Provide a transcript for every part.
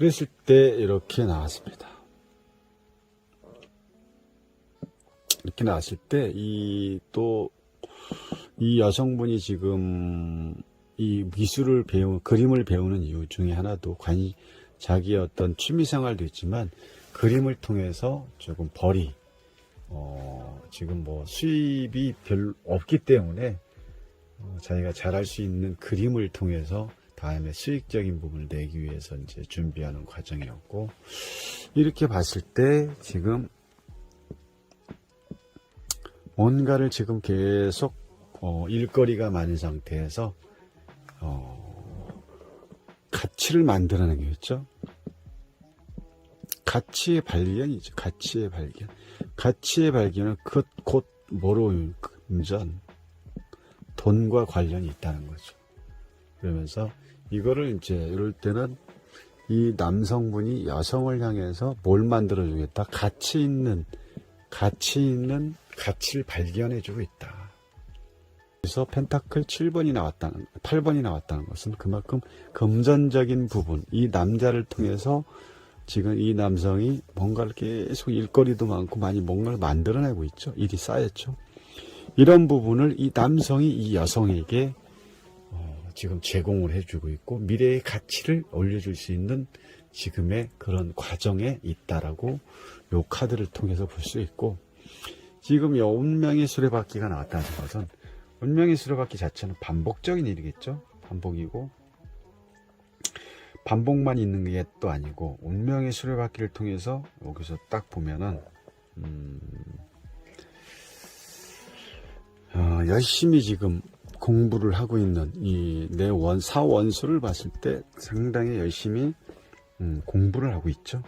그랬을 때 이렇게 나왔습니다. 이렇게 나왔을 때 이또이 여성분이 지금 이 미술을 배우 그림을 배우는 이유 중에 하나도 관 자기의 어떤 취미 생활도 있지만 그림을 통해서 조금 벌이 어 지금 뭐 수입이 별로 없기 때문에 어, 자기가 잘할 수 있는 그림을 통해서 다음에 수익적인 부분을 내기 위해서 이제 준비하는 과정이었고 이렇게 봤을 때 지금 뭔가를 지금 계속 어, 일거리가 많은 상태에서 어, 가치를 만들어내는 거겠죠. 가치의 발견이죠. 가치의 발견. 가치의 발견은 그, 곧 뭐로 금전 돈과 관련이 있다는 거죠. 그러면서 이거를 이제 이럴 때는 이 남성분이 여성을 향해서 뭘 만들어 주겠다. 가치 있는 가치 있는 가치를 발견해 주고 있다. 그래서 펜타클 7번이 나왔다는 8번이 나왔다는 것은 그만큼 금전적인 부분 이 남자를 통해서 지금 이 남성이 뭔가를 계속 일거리도 많고 많이 뭔가를 만들어내고 있죠. 일이 쌓였죠. 이런 부분을 이 남성이 이 여성에게 어, 지금 제공을 해주고 있고 미래의 가치를 올려줄 수 있는 지금의 그런 과정에 있다라고 요 카드를 통해서 볼 수 있고 지금 이 운명의 수레바퀴가 나왔다는 것은 운명의 수레바퀴 자체는 반복적인 일이겠죠. 반복이고 반복만 있는 게 또 아니고 운명의 수레바퀴를 통해서 여기서 딱 보면은 음, 어, 열심히 지금 공부를 하고 있는 이 내 원 사원수를 봤을 때 상당히 열심히 음, 공부를 하고 있죠.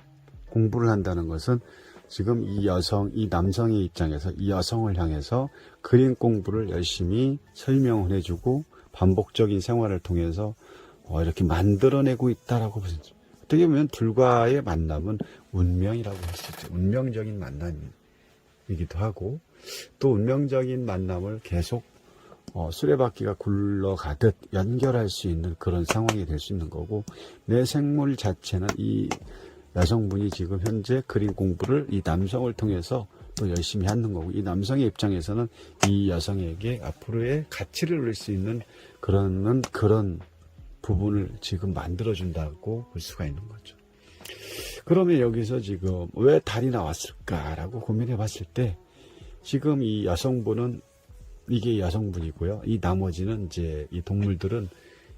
공부를 한다는 것은 지금 이 여성, 이 남성의 입장에서 이 여성을 향해서 그림 공부를 열심히 설명을 해주고 반복적인 생활을 통해서 어, 이렇게 만들어내고 있다라고 보시죠. 어떻게 보면 둘과의 만남은 운명이라고 할 수 있죠. 운명적인 만남이기도 하고 또 운명적인 만남을 계속 어, 수레바퀴가 굴러가듯 연결할 수 있는 그런 상황이 될 수 있는 거고 내 생물 자체는 이 여성분이 지금 현재 그림 공부를 이 남성을 통해서 또 열심히 하는 거고 이 남성의 입장에서는 이 여성에게 앞으로의 가치를 올릴 수 있는 그런 그런 부분을 지금 만들어 준다고 볼 수가 있는 거죠. 그러면 여기서 지금 왜 달이 나왔을까라고 고민해 봤을 때 지금 이 여성분은 이게 여성분이고요. 이 나머지는 이제 이 동물들은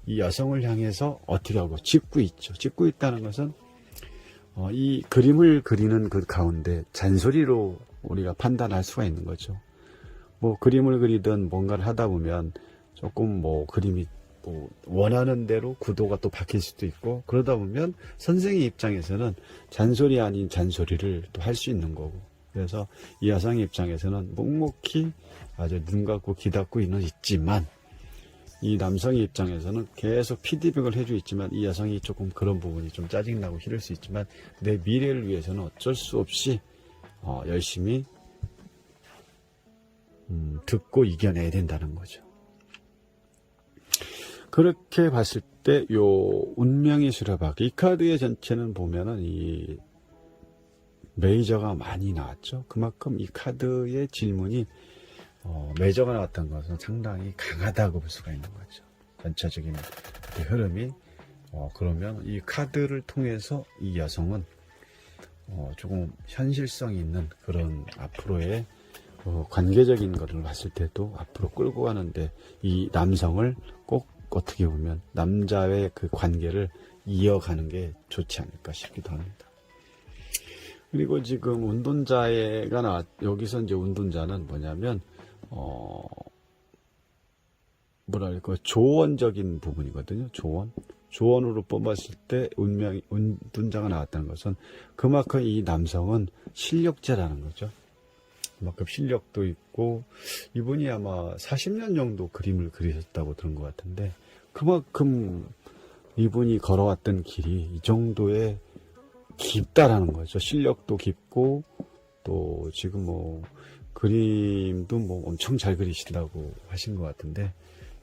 이 여성을 향해서 어떻게 하고 짓고 있죠. 짓고 있다는 것은 어, 이 그림을 그리는 그 가운데 잔소리로 우리가 판단할 수가 있는 거죠. 뭐 그림을 그리든 뭔가를 하다 보면 조금 뭐 그림이 뭐 원하는 대로 구도가 또 바뀔 수도 있고 그러다 보면 선생의 입장에서는 잔소리 아닌 잔소리를 또 할 수 있는 거고 그래서 이 여성의 입장에서는 묵묵히 아주 눈 감고 귀 닫고 있는 있지만 이 남성의 입장에서는 계속 피드백을 해주고 있지만 이 여성이 조금 그런 부분이 좀 짜증나고 싫을 수 있지만 내 미래를 위해서는 어쩔 수 없이 어, 열심히 음, 듣고 이겨내야 된다는 거죠. 그렇게 봤을 때 요 운명의 수레바퀴 이 카드의 전체는 보면은 이 메이저가 많이 나왔죠. 그만큼 이 카드의 질문이 어, 메이저가 나왔던 것은 상당히 강하다고 볼 수가 있는 거죠. 전체적인 그 흐름이 어, 그러면 이 카드를 통해서 이 여성은 어, 조금 현실성 있는 그런 앞으로의 어, 관계적인 것을 봤을 때도 앞으로 끌고 가는데 이 남성을 꼭 어떻게 보면 남자의 그 관계를 이어가는 게 좋지 않을까 싶기도 합니다. 그리고 지금 운동자가 나 여기서 이제 운동자는 뭐냐면 어 뭐랄까 조언적인 부분이거든요. 조언. 조언으로 뽑았을 때 운명 운동자가 나왔다는 것은 그만큼 이 남성은 실력자라는 거죠. 그만큼 실력도 있고 이분이 아마 40년 정도 그림을 그리셨다고 들은 것 같은데 그만큼 이분이 걸어왔던 길이 이 정도의 깊다라는 거죠. 실력도 깊고 또 지금 뭐 그림도 뭐 엄청 잘 그리신다고 하신 것 같은데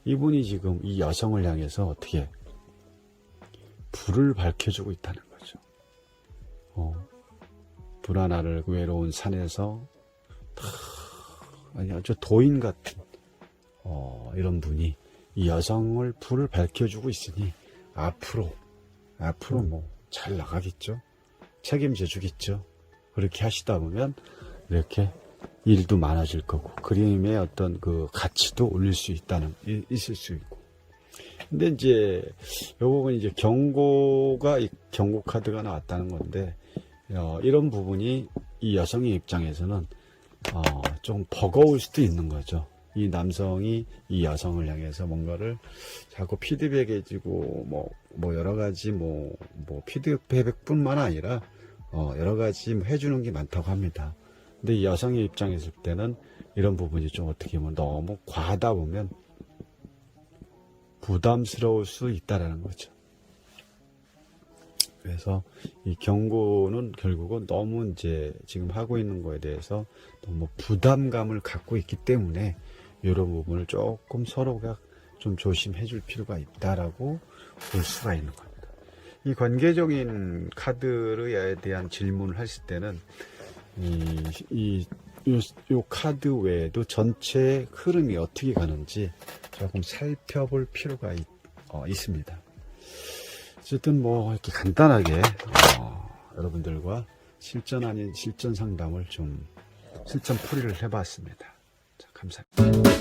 이분이 지금 이 여성을 향해서 어떻게 불을 밝혀주고 있다는 거죠. 어, 불안하를 외로운 산에서 다, 아니 아주 도인 같은 어, 이런 분이 이 여성을 불을 밝혀주고 있으니 앞으로 앞으로 뭐 잘 나가겠죠. 책임져 주겠죠. 그렇게 하시다 보면 이렇게 일도 많아질 거고 그림의 어떤 그 가치도 올릴 수 있다는 이- 있을 수 있고. 근데 이제 요 부분 이제 경고가 이 경고 카드가 나왔다는 건데 어, 이런 부분이 이 여성의 입장에서는 어, 좀 버거울 수도 있는 거죠. 이 남성이 이 여성을 향해서 뭔가를 자꾸 피드백해주고 뭐, 뭐 여러 가지 뭐, 뭐 피드백뿐만 아니라 어, 여러 가지 뭐 해주는 게 많다고 합니다. 근데 이 여성의 입장에서 볼 때는 이런 부분이 좀 어떻게 보면 너무 과하다 보면 부담스러울 수 있다라는 거죠. 그래서 이 경고는 결국은 너무 이제 지금 하고 있는 거에 대해서 너무 부담감을 갖고 있기 때문에 이런 부분을 조금 서로가 좀 조심해 줄 필요가 있다라고 볼 수가 있는 겁니다. 이 관계적인 카드에 대한 질문을 하실 때는 이, 이, 요, 요 카드 외에도 전체 흐름이 어떻게 가는지 조금 살펴볼 필요가 있, 어, 있습니다. 어쨌든 뭐 이렇게 간단하게 어, 여러분들과 실전 아닌 실전 상담을 좀 실전 풀이를 해봤습니다. 자, 감사합니다.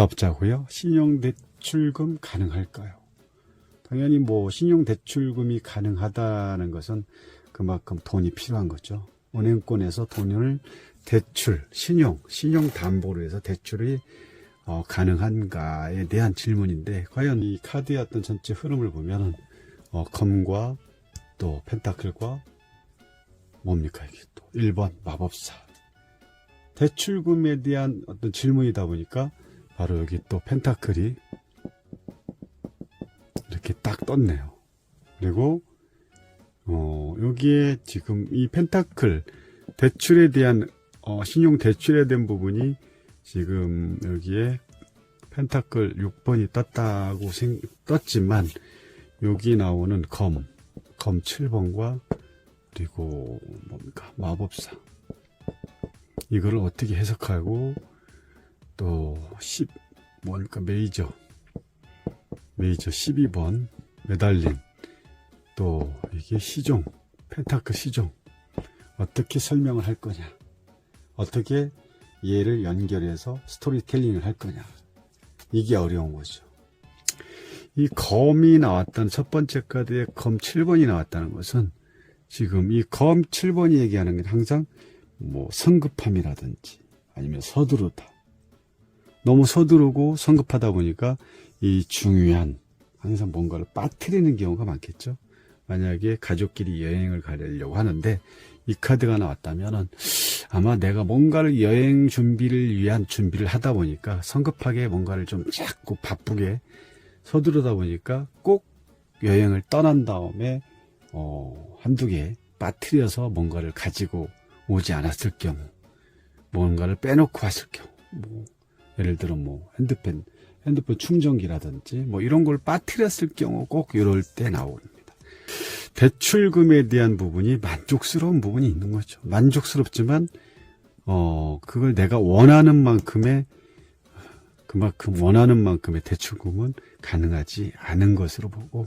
개인 사업자고요. 신용대출금 가능할까요? 당연히 뭐 신용대출금이 가능하다는 것은 그만큼 돈이 필요한 거죠. 은행권에서 돈을 대출, 신용, 신용 담보로 해서 대출이 어, 가능한가에 대한 질문인데 과연 이 카드의 어떤 전체 흐름을 보면은 어, 검과 또 펜타클과 뭡니까 이게 또 1번 마법사 대출금에 대한 어떤 질문이다 보니까 바로 여기 또 펜타클이 이렇게 딱 떴네요. 그리고 어, 여기에 지금 이 펜타클 대출에 대한 어, 신용 대출에 대한 부분이 지금 여기에 펜타클 6번이 떴다고 생, 떴지만 여기 나오는 검, 검 7번과 그리고 뭡니까 마법사 이거를 어떻게 해석하고 또 10, 뭡니까 메이저. 메이저 12번 메달린 또 이게 시종 펜타크 시종. 어떻게 설명을 할 거냐? 어떻게 얘를 연결해서 스토리텔링을 할 거냐? 이게 어려운 거죠. 이 검이 나왔던 첫 번째 카드에 검 7번이 나왔다는 것은 지금 이 검 7번이 얘기하는 게 항상 뭐 성급함이라든지 아니면 서두르다 너무 서두르고 성급하다 보니까 이 중요한 항상 뭔가를 빠뜨리는 경우가 많겠죠. 만약에 가족끼리 여행을 가려고 하는데 이 카드가 나왔다면은 아마 내가 뭔가를 여행 준비를 위한 준비를 하다 보니까 성급하게 뭔가를 좀 자꾸 바쁘게 서두르다 보니까 꼭 여행을 떠난 다음에 어, 한두 개 빠뜨려서 뭔가를 가지고 오지 않았을 경우 뭔가를 빼놓고 왔을 경우 뭐 예를 들어 뭐 핸드폰 핸드폰 충전기라든지 뭐 이런 걸 빠뜨렸을 경우 꼭 이럴 때 나옵니다. 대출금에 대한 부분이 만족스러운 부분이 있는 거죠. 만족스럽지만 어 그걸 내가 원하는 만큼의 그만큼 원하는 만큼의 대출금은 가능하지 않은 것으로 보고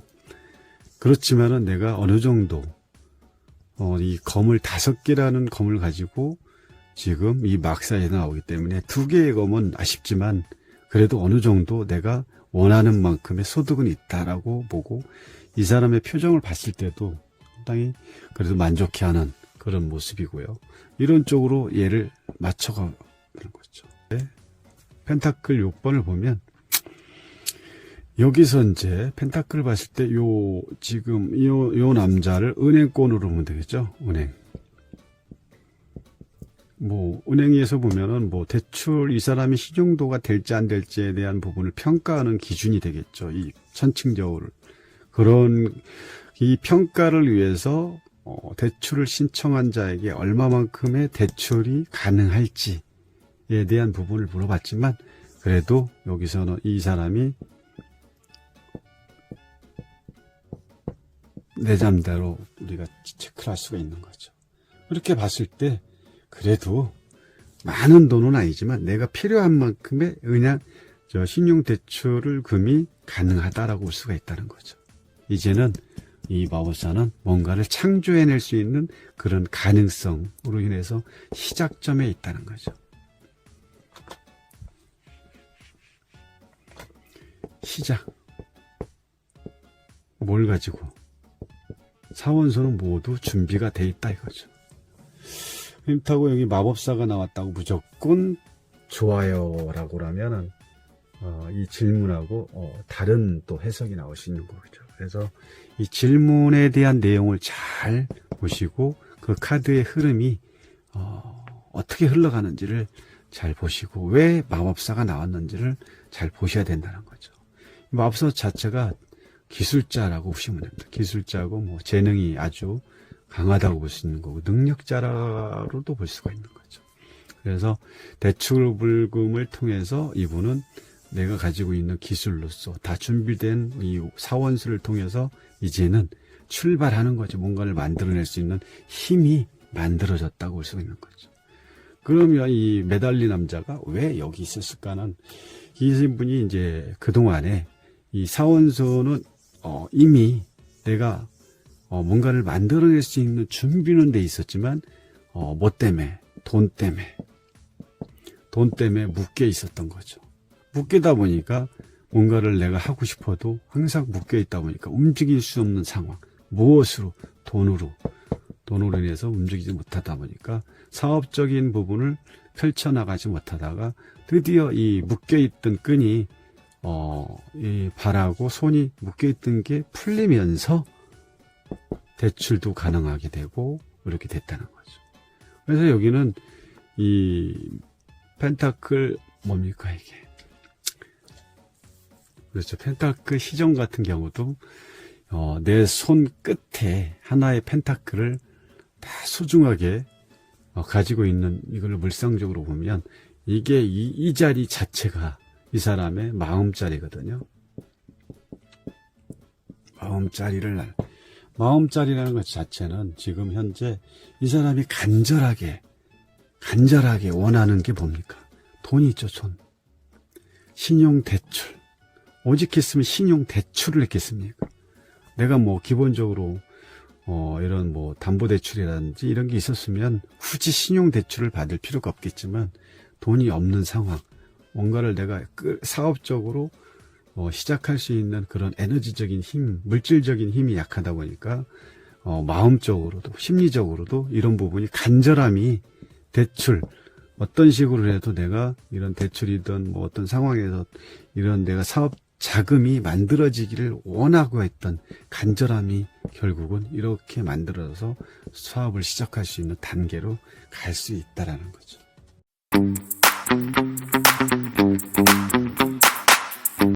그렇지만은 내가 어느 정도 어, 이 검을 다섯 개라는 검을 가지고 지금 이 막사에 나오기 때문에 두 개의 검은 아쉽지만 그래도 어느 정도 내가 원하는 만큼의 소득은 있다라고 보고 이 사람의 표정을 봤을 때도 상당히 그래도 만족해하는 그런 모습이고요. 이런 쪽으로 얘를 맞춰가는 거죠. 네. 펜타클 6번을 보면 여기서 이제 펜타클을 봤을 때 요 지금 요, 요 남자를 은행권으로 보면 되겠죠. 은행. 뭐 은행에서 보면은 뭐 대출 이 사람이 신용도가 될지 안 될지에 대한 부분을 평가하는 기준이 되겠죠. 이 천칭적으로 그런 이 평가를 위해서 어, 대출을 신청한 자에게 얼마만큼의 대출이 가능할지에 대한 부분을 물어봤지만 그래도 여기서는 이 사람이 내 잠대로 우리가 체크를 할 수가 있는 거죠. 그렇게 봤을 때 그래도 많은 돈은 아니지만 내가 필요한 만큼의 그냥 저 신용대출을 금이 가능하다라고 볼 수가 있다는 거죠. 이제는 이 마법사는 뭔가를 창조해낼 수 있는 그런 가능성으로 인해서 시작점에 있다는 거죠. 시작. 뭘 가지고? 사원소는 모두 준비가 돼 있다 이거죠. 그렇다고 여기 마법사가 나왔다고 무조건 좋아요라고 라면은 어, 이 질문하고 어, 다른 또 해석이 나올 수 있는 거죠. 그래서 이 질문에 대한 내용을 잘 보시고 그 카드의 흐름이 어, 어떻게 흘러가는지를 잘 보시고 왜 마법사가 나왔는지를 잘 보셔야 된다는 거죠. 마법사 자체가 기술자라고 보시면 됩니다. 기술자고 뭐 재능이 아주 강하다고 볼 수 있는 거고 능력자로도 볼 수가 있는 거죠. 그래서 대출 불금을 통해서 이분은 내가 가지고 있는 기술로서 다 준비된 이 사원수를 통해서 이제는 출발하는 거죠. 뭔가를 만들어낼 수 있는 힘이 만들어졌다고 볼 수가 있는 거죠. 그러면 이 메달리 남자가 왜 여기 있었을까는 이분이 이제 그동안에 이 사원소는 어, 이미 내가 어, 뭔가를 만들어낼 수 있는 준비는 돼 있었지만 어, 뭐 때문에 돈 때문에 돈 때문에 묶여 있었던 거죠. 묶이다 보니까 뭔가를 내가 하고 싶어도 항상 묶여 있다 보니까 움직일 수 없는 상황. 무엇으로? 돈으로. 돈으로 인해서 움직이지 못하다 보니까 사업적인 부분을 펼쳐나가지 못하다가 드디어 이 묶여있던 끈이 어, 이 발하고 손이 묶여있던 게 풀리면서 대출도 가능하게 되고 이렇게 됐다는 거죠. 그래서 여기는 이 펜타클 뭡니까 이게? 그렇죠. 펜타클 시정 같은 경우도 어, 내 손 끝에 하나의 펜타클을 다 소중하게 어, 가지고 있는 이걸 물상적으로 보면 이게 이, 이 자리 자체가 이 사람의 마음자리거든요. 마음자리를 날- 마음자리라는 것 자체는 지금 현재 이 사람이 간절하게 간절하게 원하는 게 뭡니까? 돈이 있죠, 돈. 신용 대출. 오직 했으면 신용 대출을 했겠습니까? 내가 뭐 기본적으로 어 이런 뭐 담보 대출이라든지 이런 게 있었으면 굳이 신용 대출을 받을 필요가 없겠지만 돈이 없는 상황, 뭔가를 내가 끄- 사업적으로 어, 시작할 수 있는 그런 에너지적인 힘, 물질적인 힘이 약하다 보니까 어, 마음적으로도 심리적으로도 이런 부분이 간절함이 대출 어떤 식으로 해도 내가 이런 대출이든 뭐 어떤 상황에서 이런 내가 사업 자금이 만들어지기를 원하고 했던 간절함이 결국은 이렇게 만들어서 사업을 시작할 수 있는 단계로 갈 수 있다라는 거죠.